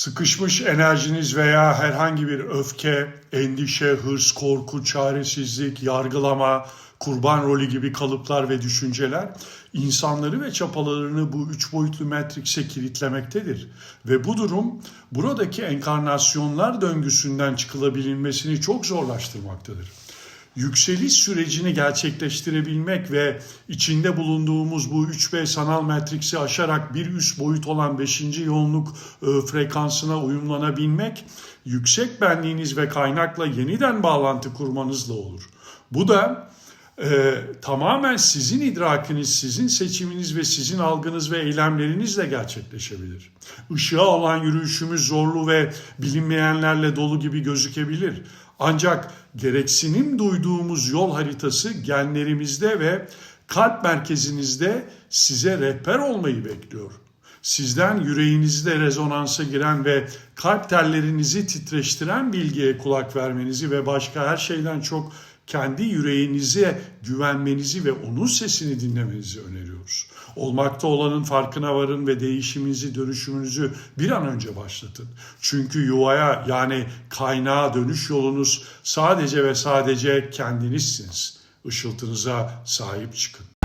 Sıkışmış enerjiniz veya herhangi bir öfke, endişe, hırs, korku, çaresizlik, yargılama, kurban rolü gibi kalıplar ve düşünceler insanları ve çapalarını bu üç boyutlu Matrix'e kilitlemektedir. Ve bu durum buradaki enkarnasyonlar döngüsünden çıkılabilmesini çok zorlaştırmaktadır yükseliş sürecini gerçekleştirebilmek ve içinde bulunduğumuz bu 3B sanal matriksi aşarak bir üst boyut olan 5. yoğunluk e, frekansına uyumlanabilmek yüksek benliğiniz ve kaynakla yeniden bağlantı kurmanızla olur. Bu da e, tamamen sizin idrakiniz, sizin seçiminiz ve sizin algınız ve eylemlerinizle gerçekleşebilir. Işığa olan yürüyüşümüz zorlu ve bilinmeyenlerle dolu gibi gözükebilir. Ancak gereksinim duyduğumuz yol haritası genlerimizde ve kalp merkezinizde size rehber olmayı bekliyor. Sizden yüreğinizde rezonansa giren ve kalp tellerinizi titreştiren bilgiye kulak vermenizi ve başka her şeyden çok kendi yüreğinize güvenmenizi ve onun sesini dinlemenizi öneriyoruz. Olmakta olanın farkına varın ve değişiminizi, dönüşümünüzü bir an önce başlatın. Çünkü yuvaya yani kaynağa dönüş yolunuz sadece ve sadece kendinizsiniz. Işıltınıza sahip çıkın.